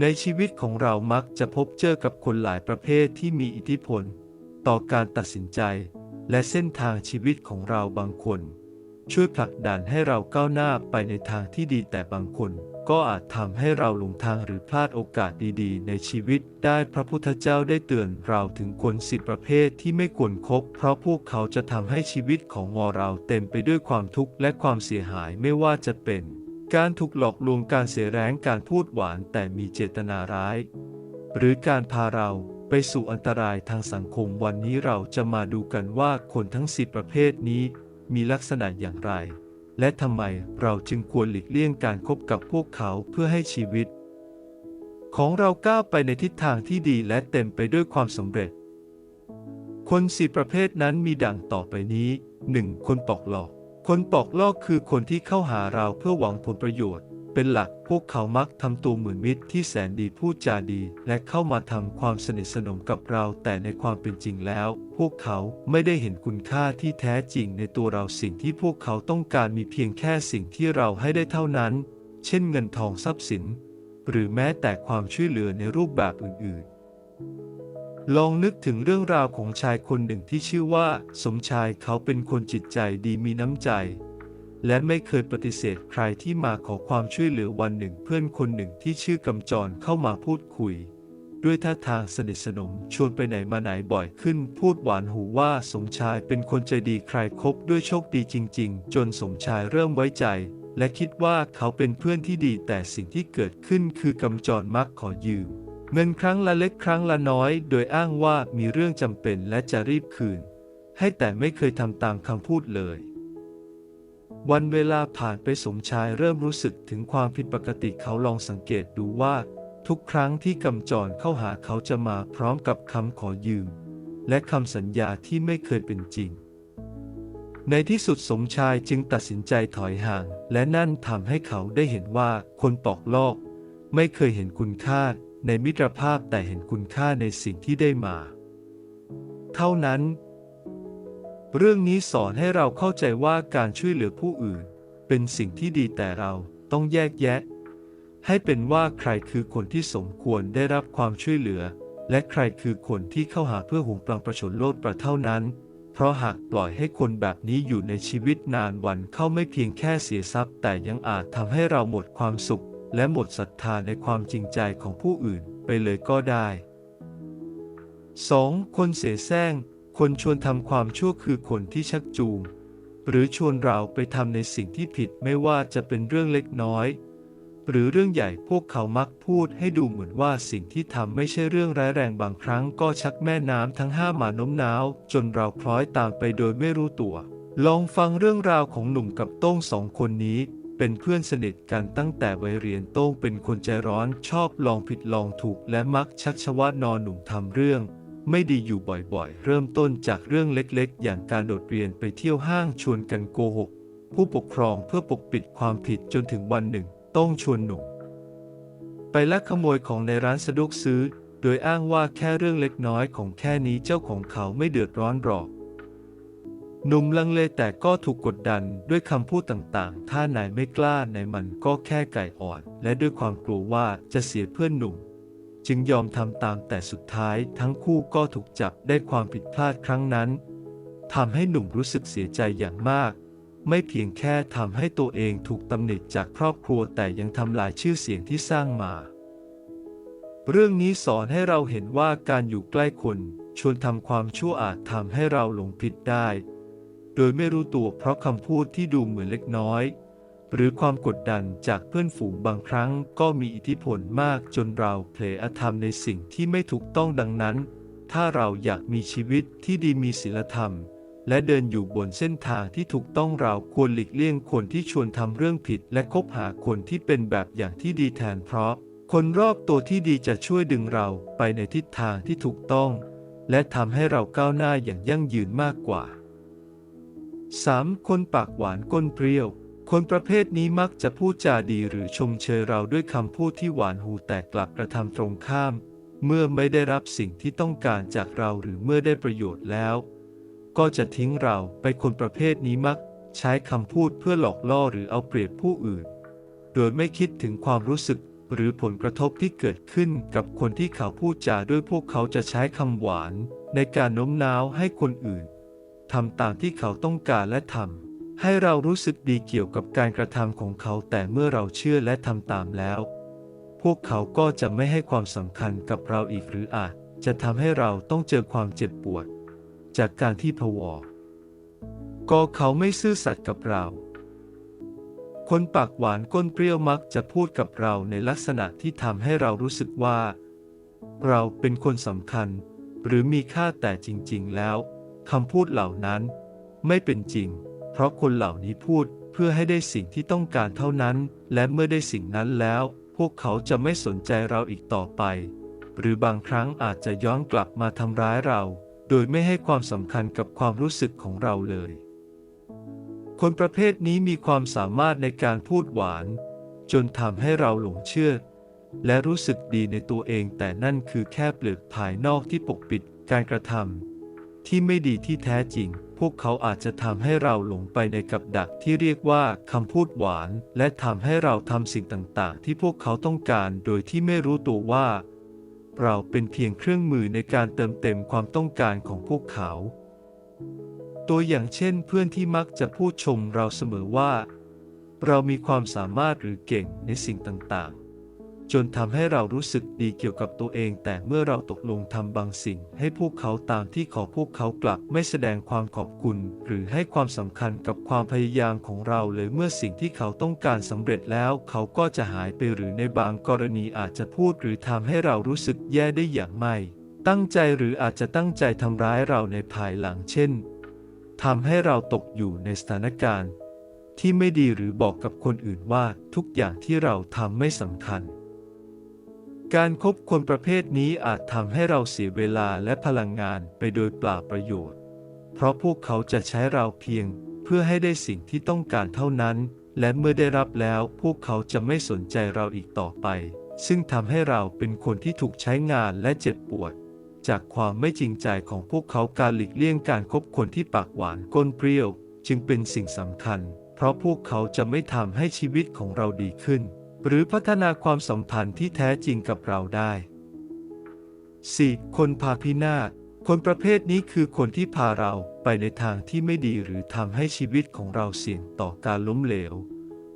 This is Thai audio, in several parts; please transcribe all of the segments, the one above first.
ในชีวิตของเรามักจะพบเจอกับคนหลายประเภทที่มีอิทธิพล ต่อการตัดสินใจ และเส้นทางชีวิตของเราบางคน ช่วยผลักดันให้เราก้าวหน้าไปในทางที่ดีแต่บางคน ก็อาจทำให้เราหลงทางหรือพลาดโอกาสดีๆ ในชีวิตได้พระพุทธเจ้าได้เตือนเราถึงคนสิบประเภทที่ไม่ควรคบ เพราะพวกเขาจะทำให้ชีวิตของเราเต็มไปด้วยความทุกข์และความเสียหายไม่ว่าจะเป็น การถูกหลอกลวงการเสียแรงการพูดหวานแต่มีเจตนาร้าย หรือการพาเราไปสู่อันตรายทางสังคมวันนี้เราจะมาดูกันว่าคนทั้งสิบประเภทนี้มีลักษณะอย่างไร และทำไมเราจึงควรหลีกเลี่ยงการคบกับพวกเขาเพื่อให้ชีวิต ของเราก้าวไปในทิศทางที่ดีและเต็มไปด้วยความสำเร็จ คนสี่ประเภทนั้นมีดังต่อไปนี้ 1. คนปอกหลอก คนปอกลอกคือคนที่เข้าหาเราเพื่อหวังผลประโยชน์ เป็นหลักพวกเขามักทำตัวเหมือนมิตรที่แสนดีพูดจาดี และเข้ามาทำความสนิทสนมกับเราแต่ในความเป็นจริงแล้ว พวกเขาไม่ได้เห็นคุณค่าที่แท้จริงในตัวเราสิ่งที่พวกเขาต้องการมีเพียงแค่สิ่งที่เราให้ได้เท่านั้น เช่นเงินทองทรัพย์สิน หรือแม้แต่ความช่วยเหลือในรูปแบบอื่นๆ ลองนึกถึงเรื่องราวของชายคนหนึ่งที่ชื่อว่า สมชายเขาเป็นคนจิตใจดีมีน้ำใจ และไม่เคยปฏิเสธใครที่มาขอความช่วยเหลือวันหนึ่งเพื่อนคนหนึ่งที่ชื่อกำจรเข้ามาพูดคุย ด้วยท่าทางสนิทสนมชวนไปไหนมาไหนบ่อยขึ้น พูดหวานหูว่าสมชายเป็นคนใจดีใครครบด้วยโชคดีจริง ๆ จนสมชายเริ่มไว้ใจและคิดว่าเขาเป็นเพื่อนที่ดีแต่สิ่งที่เกิดขึ้นคือกำจรมักขอยืม เงินครั้งละเล็กครั้งละน้อย โดยอ้างว่ามีเรื่องจำเป็นและจะรีบคืน ให้แต่ไม่เคยทำตามคำพูดเลย วันเวลาผ่านไปสมชายเริ่มรู้สึกถึงความผิดปกติเขาลองสังเกตดูว่า ทุกครั้งที่กำจรเข้าหาเขาจะมาพร้อมกับคำขอยืม และคำสัญญาที่ไม่เคยเป็นจริง ในที่สุดสมชายจึงตัดสินใจถอยห่าง และนั่นทำให้เขาได้เห็นว่าคนปอกลอก ไม่เคยเห็นคุณค่า ในมิตรภาพแต่เห็นคุณค่าในสิ่งที่ได้มา เท่านั้น เรื่องนี้สอนให้เราเข้าใจว่าการช่วยเหลือผู้อื่น เป็นสิ่งที่ดีแต่เราต้องแยกแยะ ให้เป็นว่าใครคือคนที่สมควรได้รับความช่วยเหลือ และใครคือคนที่เข้าหาเพื่อหุงปลังประชนโลดประเท่านั้น เพราะหากปล่อยให้คนแบบนี้อยู่ในชีวิตนานวันเข้าไม่เพียงแค่เสียทรัพย์ แต่ยังอาจทำให้เราหมดความสุข และหมดศรัทธาในความจริงใจของผู้อื่นไปเลยก็ได้ 2. คนเสแสร้ง คนชวนทำความชั่วคือคนที่ชักจูง หรือชวนเราไปทำในสิ่งที่ผิดไม่ว่าจะเป็นเรื่องเล็กน้อย หรือเรื่องใหญ่พวกเขามักพูดให้ดูเหมือนว่าสิ่งที่ทำไม่ใช่เรื่องร้ายแรงบางครั้งก็ชักแม่น้ำทั้งห้ามาโน้มน้าว จนเราคล้อยตามไปโดยไม่รู้ตัว ลองฟังเรื่องราวของหนุ่มกับโต้งสองคนนี้ เป็นเพื่อนสนิทกันตั้งแต่วัยเรียนโต้งเป็นคนใจร้อนชอบลองผิดลองถูกและมักชักชวนนอนหนุ่มทำเรื่อง ไม่ดีอยู่บ่อยๆ เริ่มต้นจากเรื่องเล็กๆ อย่างการโดดเรียนไปเที่ยวห้างชวนกันโกหก ผู้ปกครองเพื่อปกปิดความผิดจนถึงวันหนึ่ง ต้องชวนหนุ่มไปลักขโมยของในร้านสะดวกซื้อ โดยอ้างว่าแค่เรื่องเล็กน้อยของแค่นี้เจ้าของเขาไม่เดือดร้อนหรอก หนุ่มลังเลแต่ก็ถูกกดดันด้วยคำพูดต่างๆ ถ้านายไม่กล้านายมันก็แค่ไก่อ่อน และด้วยความกลัวว่าจะเสียเพื่อนหนุ่ม จึงยอมทำตามแต่สุดท้ายทั้งคู่ก็ถูกจับได้ความผิดพลาดครั้งนั้นทำให้หนุ่มรู้สึกเสียใจอย่างมาก ไม่เพียงแค่ทำให้ตัวเองถูกตำหนิจากครอบครัวแต่ยังทำลายชื่อเสียงที่สร้างมา เรื่องนี้สอนให้เราเห็นว่าการอยู่ใกล้คนชวนทำความชั่วอาจทำให้เราหลงผิดได้ โดยไม่รู้ตัวเพราะคำพูดที่ดูเหมือนเล็กน้อย หรือความกดดันจากเพื่อนฝูงบางครั้งก็มีอิทธิพลมากจนเราเผลอธรรมในสิ่งที่ไม่ถูกต้องดังนั้น ถ้าเราอยากมีชีวิตที่ดีมีศีลธรรม และเดินอยู่บนเส้นทางที่ถูกต้องเราควรหลีกเลี่ยงคนที่ชวนทำเรื่องผิด และคบหาคนที่เป็นแบบอย่างที่ดีแทนเพราะ คนรอบตัวที่ดีจะช่วยดึงเราไปในทิศทางที่ถูกต้อง และทำให้เราก้าวหน้าอย่างยั่งยืนมากกว่า 3. คนปากหวานก้นเปรี้ยว คนประเภทนี้มักจะพูดจาดีหรือชมเชยเราด้วยคำพูดที่หวานหูแต่กลับกระทำตรงข้าม เมื่อไม่ได้รับสิ่งที่ต้องการจากเราหรือเมื่อได้ประโยชน์แล้ว ก็จะทิ้งเราไปคนประเภทนี้มักใช้คำพูดเพื่อหลอกล่อหรือเอาเปรียบผู้อื่น โดยไม่คิดถึงความรู้สึกหรือผลกระทบที่เกิดขึ้นกับคนที่เขาพูดจาด้วยพวกเขาจะใช้คำหวานในการโน้มน้าวให้คนอื่น ทำตามที่เขาต้องการและทำให้เรารู้สึกดีเกี่ยวกับการกระทำของเขาแต่เมื่อเราเชื่อและทำตามแล้ว พวกเขาก็จะไม่ให้ความสำคัญกับเราอีกหรืออาจจะทำให้เราต้องเจอความเจ็บปวด จากการที่พวอก็เขาไม่ซื่อสัตย์กับเรา คนปากหวานก้นเปรี้ยวมักจะพูดกับเราในลักษณะที่ทำให้เรารู้สึกว่า เราเป็นคนสำคัญ หรือมีค่าแต่จริง ๆ แล้ว คำพูดเหล่านั้น ไม่เป็นจริง เพราะคนเหล่านี้พูดเพื่อให้ได้สิ่งที่ต้องการเท่านั้น และเมื่อได้สิ่งนั้นแล้ว พวกเขาจะไม่สนใจเราอีกต่อไป หรือบางครั้งอาจจะย้อนกลับมาทำร้ายเรา โดยไม่ให้ความสำคัญกับความรู้สึกของเราเลย คนประเภทนี้มีความสามารถในการพูดหวาน จนทำให้เราหลงเชื่อ และรู้สึกดีในตัวเองแต่นั่นคือแค่เปลือกภายนอกที่ปกปิดการกระทำ ที่ไม่ดีที่แท้จริง พวกเขาอาจจะทำให้เราหลงไปในกับดักที่เรียกว่าคำพูดหวาน และทำให้เราทำสิ่งต่างๆ ที่พวกเขาต้องการโดยที่ไม่รู้ตัวว่า เราเป็นเพียงเครื่องมือในการเติมเต็มความต้องการของพวกเขา ตัวอย่างเช่น เพื่อนที่มักจะพูดชมเราเสมอว่า เรามีความสามารถหรือเก่งในสิ่งต่างๆ จนทำให้เรารู้สึกดีเกี่ยวกับตัวเอง แต่เมื่อเราตกลงทำบางสิ่ง ให้พวกเขาตามที่ขอพวกเขากลับไม่แสดงความขอบคุณ หรือให้ความสำคัญกับความพยายามของเราเลยเมื่อสิ่งที่เขาต้องการสำเร็จแล้ว เขาก็จะหายไปหรือในบางกรณีอาจจะพูดหรือทำให้เรารู้สึกแย่ได้อย่างไม่ ตั้งใจหรืออาจจะตั้งใจทำร้ายเราในภายหลังเช่นทำให้เราตกอยู่ในสถานการณ์ ที่ไม่ดีหรือบอกกับคนอื่นว่าทุกอย่างที่เราทำไม่สำคัญ การคบคนประเภทนี้อาจทำให้เราเสียเวลาและพลังงานไปโดยเปล่าประโยชน์ เพราะพวกเขาจะใช้เราเพียงเพื่อให้ได้สิ่งที่ต้องการเท่านั้น และเมื่อได้รับแล้วพวกเขาจะไม่สนใจเราอีกต่อไป ซึ่งทำให้เราเป็นคนที่ถูกใช้งานและเจ็บปวด จากความไม่จริงใจของพวกเขาการหลีกเลี่ยงการคบคนที่ปากหวานก้นเปรี้ยว จึงเป็นสิ่งสำคัญ เพราะพวกเขาจะไม่ทำให้ชีวิตของเราดีขึ้น หรือพัฒนาความสัมพันธ์ที่แท้จริงกับเราได้ 4. คนพาพินาศคนประเภทนี้คือคนที่พาเราไปในทางที่ไม่ดีหรือทำให้ชีวิตของเราเสี่ยงต่อการล้มเหลว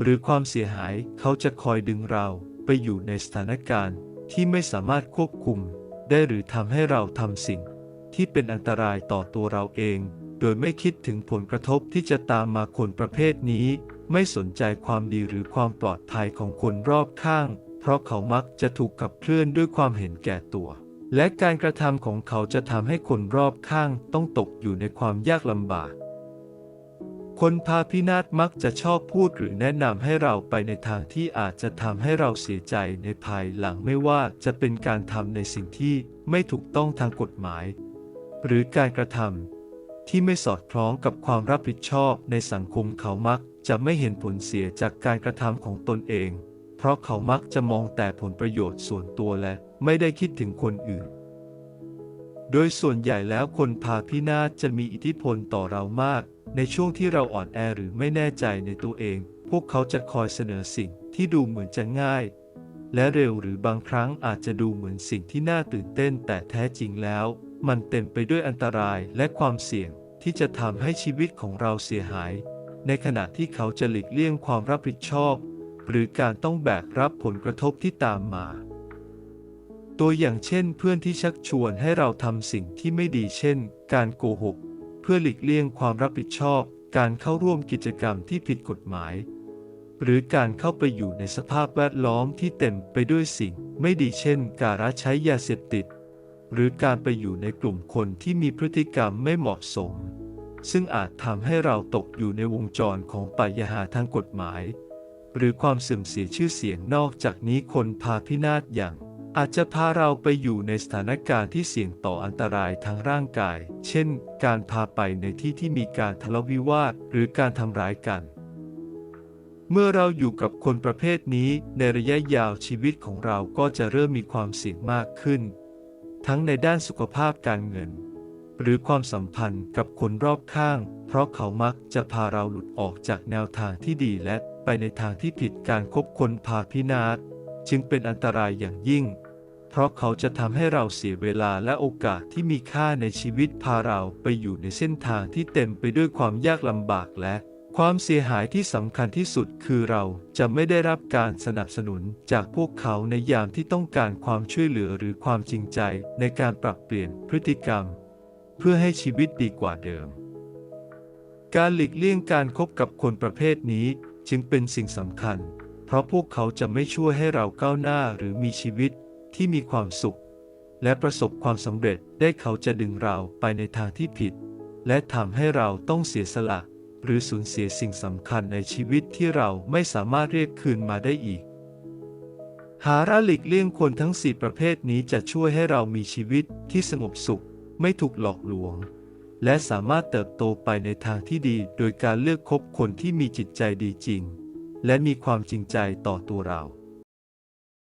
หรือความเสียหายเขาจะคอยดึงเราไปอยู่ในสถานการณ์ที่ไม่สามารถควบคุม ได้หรือทำให้เราทำสิ่ง ที่เป็นอันตรายต่อตัวเราเอง โดยไม่คิดถึงผลกระทบที่จะตามมาคนประเภทนี้ ไม่สนใจความดีหรือความปลอดภัยของคนรอบข้าง เพราะเขามักจะถูกขับเคลื่อนด้วยความเห็นแก่ตัว และการกระทำของเขาจะทำให้คนรอบข้างต้องตกอยู่ในความยากลำบาก คนพาพินาศมักจะชอบพูดหรือแนะนำให้เราไปในทางที่อาจจะทำให้เราเสียใจในภายหลังไม่ว่าจะเป็นการทำในสิ่งที่ไม่ถูกต้องทางกฎหมาย หรือการกระทำที่ไม่สอดคล้องกับความรับผิดชอบในสังคมเขามัก จะไม่เห็นผลเสียจากการกระทำของตนเอง เพราะเขามักจะมองแต่ผลประโยชน์ส่วนตัวและไม่ได้คิดถึงคนอื่น โดยส่วนใหญ่แล้วคนพาพินาศจะมีอิทธิพลต่อเรามาก ในช่วงที่เราอ่อนแอหรือไม่แน่ใจในตัวเอง พวกเขาจะคอยเสนอสิ่งที่ดูเหมือนจะง่าย และเร็วหรือบางครั้งอาจจะดูเหมือนสิ่งที่น่าตื่นเต้น แต่แท้จริงแล้ว มันเต็มไปด้วยอันตรายและความเสี่ยงที่จะทำให้ชีวิตของเราเสียหาย ในขณะที่เขาจะหลีกเลี่ยงความรับผิดชอบ หรือการต้องแบกรับผลกระทบที่ตามมา ตัวอย่างเช่น เพื่อนที่ชักชวนให้เราทำสิ่งที่ไม่ดีเช่น การโกหก เพื่อหลีกเลี่ยงความรับผิดชอบ การเข้าร่วมกิจกรรมที่ผิดกฎหมาย หรือการเข้าไปอยู่ในสภาพแวดล้อมที่เต็มไปด้วยสิ่ง ไม่ดีเช่น การใช้ยาเสพติด หรือการไปอยู่ในกลุ่มคนที่มีพฤติกรรมไม่เหมาะสม ซึ่งอาจทำให้เราตกอยู่ในวงจรของปัญหาทางกฎหมาย หรือความเสื่อมเสียชื่อเสียงนอกจากนี้คนพาพินาศอย่าง อาจจะพาเราไปอยู่ในสถานการณ์ที่เสี่ยงต่ออันตรายทางร่างกาย เช่น การพาไปในที่ที่มีการทะเลาะวิวาทหรือการทำร้ายกัน เมื่อเราอยู่กับคนประเภทนี้ในระยะยาวชีวิตของเราก็จะเริ่มมีความเสี่ยงมากขึ้น ทั้งในด้านสุขภาพการเงิน หรือความสัมพันธ์กับคนรอบข้าง เพราะเขามักจะพาเราหลุดออกจากแนวทางที่ดีและไปในทางที่ผิดการคบคนพาพินาศจึงเป็นอันตรายอย่างยิ่ง เพราะเขาจะทำให้เราเสียเวลาและโอกาสที่มีค่าในชีวิตพาเราไปอยู่ในเส้นทางที่เต็มไปด้วยความยากลำบากและ ความเสียหายที่สำคัญที่สุดคือเราจะไม่ได้รับการสนับสนุนจากพวกเขาในยามที่ต้องการความช่วยเหลือหรือความจริงใจในการปรับเปลี่ยนพฤติกรรม เพื่อให้ชีวิตดีกว่าเดิม การหลีกเลี่ยงการคบกับคนประเภทนี้จึงเป็นสิ่งสำคัญ เพราะพวกเขาจะไม่ช่วยให้เราก้าวหน้าหรือมีชีวิตที่มีความสุข และประสบความสำเร็จได้เขาจะดึงเราไปในทางที่ผิด และทำให้เราต้องเสียสละ หรือสูญเสียสิ่งสำคัญในชีวิตที่เราไม่สามารถเรียกคืนมาได้อีก หาระหลีกเลี่ยงคนทั้งสี่ประเภทนี้จะช่วยให้เรามีชีวิตที่สงบสุข ไม่ถูกหลอกลวง และสามารถเติบโตไปในทางที่ดีโดยการเลือกคบคนที่มีจิตใจดีจริง และมีความจริงใจต่อตัวเรา